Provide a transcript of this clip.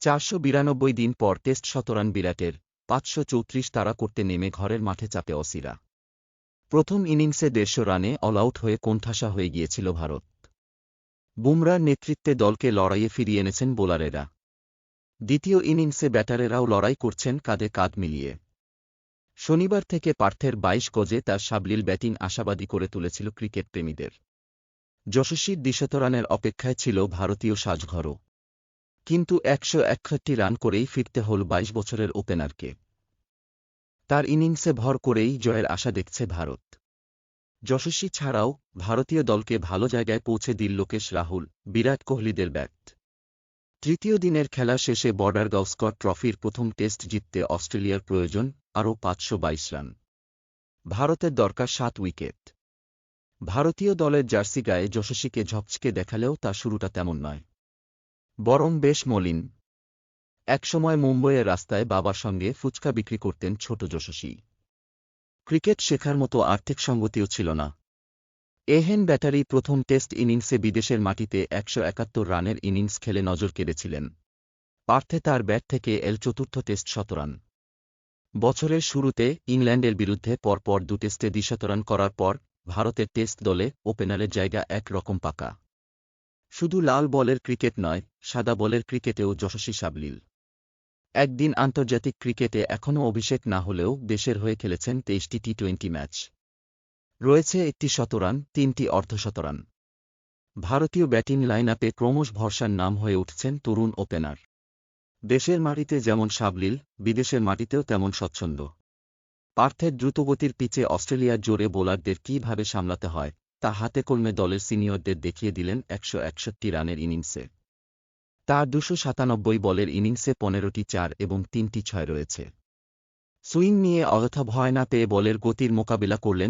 চারশো বিরানব্বই দিন পর টেস্ট শতরান বিরাটের পাঁচশো চৌত্রিশ তাড়া করতে নেমে ঘরের মাঠে চাপে অসিরা। প্রথম ইনিংসে দেড়শো রানে অলআউট হয়ে কোণঠাসা হয়ে গিয়েছিল ভারত। বুমরার নেতৃত্বে দলকে লড়াইয়ে ফিরিয়ে এনেছেন বোলারেরা। দ্বিতীয় ইনিংসে ব্যাটারেরাও লড়াই করছেন কাঁধে কাঁধ মিলিয়ে। শনিবার থেকে পার্থের বাইশ গজে তার সাবলীল ব্যাটিং আশাবাদী করে তুলেছিল ক্রিকেট প্রেমীদের। যশস্বীর দ্বিশত রানের অপেক্ষায় ছিল ভারতীয় সাজঘরও। কিন্তু একশো একষট্টি রান করেই ফিরতে হল বাইশ বছরের ওপেনারকে। তার ইনিংসে ভর করেই জয়ের আশা দেখছে ভারত। যশস্বী ছাড়াও ভারতীয় দলকে ভালো জায়গায় পৌঁছে দিল লোকেশ রাহুল, বিরাট কোহলিদের ব্যাট। তৃতীয় দিনের খেলা শেষে বর্ডার গাউস্কর ট্রফির প্রথম টেস্ট জিততে অস্ট্রেলিয়ার প্রয়োজন আরও পাঁচশো বাইশ রান। ভারতের দরকার সাত উইকেট। ভারতীয় দলের জার্সি গায়ে যশস্বীকে ঝকঝকে দেখালেও তা শুরুটা তেমন নয়। বরং বেশ মলিন। একসময় মুম্বইয়ের রাস্তায় বাবার সঙ্গে ফুচকা বিক্রি করতেন ছোট যশস্বী। ক্রিকেট শেখার মতো আর্থিক সঙ্গতিও ছিল না। এহেন ব্যাটারি প্রথম টেস্ট ইনিংসে বিদেশের মাটিতে একশো একাত্তর রানের ইনিংস খেলে নজর কেড়েছিলেন। পার্থে তার ব্যাট থেকে এল চতুর্থ টেস্ট শতরান বছরের শুরুতে ইংল্যান্ডের বিরুদ্ধে পরপর দু টেস্টে দ্বিশতরান করার পর ভারতের টেস্ট দলে ওপেনারের জায়গা এক রকম পাকা। শুধু লাল বলের ক্রিকেট নয়, সাদা বলের ক্রিকেটেও যশস্বী সাবলীল। একদিন আন্তর্জাতিক ক্রিকেটে এখনও অভিষেক না হলেও দেশের হয়ে খেলেছেন তেইশটি টি টোয়েন্টি ম্যাচ। রয়েছে একটি শতরান, তিনটি অর্ধশতরান। ভারতীয় ব্যাটিং লাইন আপে ক্রমশ ভরসার নাম হয়ে উঠছেন তরুণ ওপেনার। দেশের মাটিতে যেমন সাবলীল, বিদেশের মাটিতেও তেমন স্বচ্ছন্দ। পার্থের দ্রুতগতির পিচে অস্ট্রেলিয়ার জোরে বোলারদের কীভাবে সামলাতে হয় তা হাতে কলমে দলের সিনিয়রদের দেখিয়ে দিলেন একশো একষট্টি রানের ইনিংসে। তার দুশো সাতানব্বই বলের ইনিংসে পনেরোটি চার এবং তিনটি ছয় রয়েছে। সুইং নিয়ে অযথা ভয় না পেয়ে বলের গতির মোকাবিলা করলেন